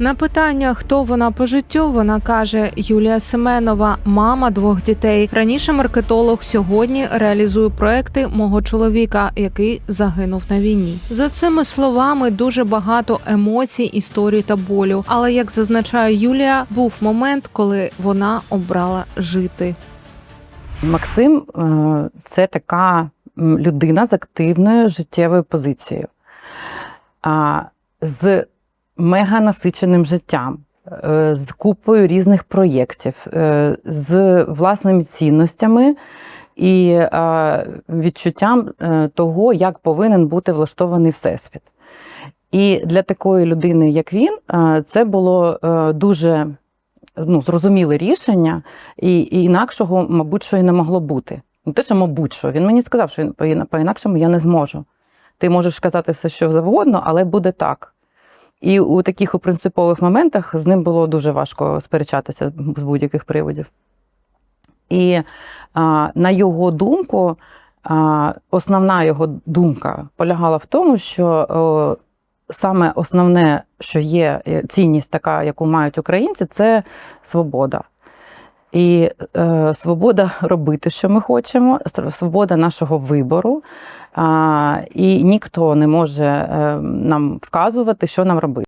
На питання, хто вона по життю, вона каже: Юлія Семенова, мама двох дітей. Раніше маркетолог сьогодні реалізує проекти мого чоловіка, який загинув на війні. За цими словами дуже багато емоцій, історій та болю. Але як зазначає Юлія, був момент, коли вона обрала жити. Максим е, це така людина з активною життєвою позицією, з мега насиченим життям, е, з купою різних проєктів, е, з власними цінностями і відчуттям е, того, як повинен бути влаштований всесвіт. І для такої людини, як він, це було дуже ну, зрозуміле рішення, і, інакшого, мабуть, що і не могло бути. Не те, що, мабуть, що він мені сказав, що по- по-інакшому я не зможу. Ти можеш казати все, що завгодно, але буде так. І у таких принципових моментах з ним було дуже важко сперечатися з будь-яких приводів. І а, на його думку, а, основна його думка полягала в тому, що о, саме основне, що є е, цінність така, яку мають українці, це свобода. І е, свобода робити, що ми хочемо, свобода нашого вибору. І ніхто не може е, нам вказувати, що нам робити.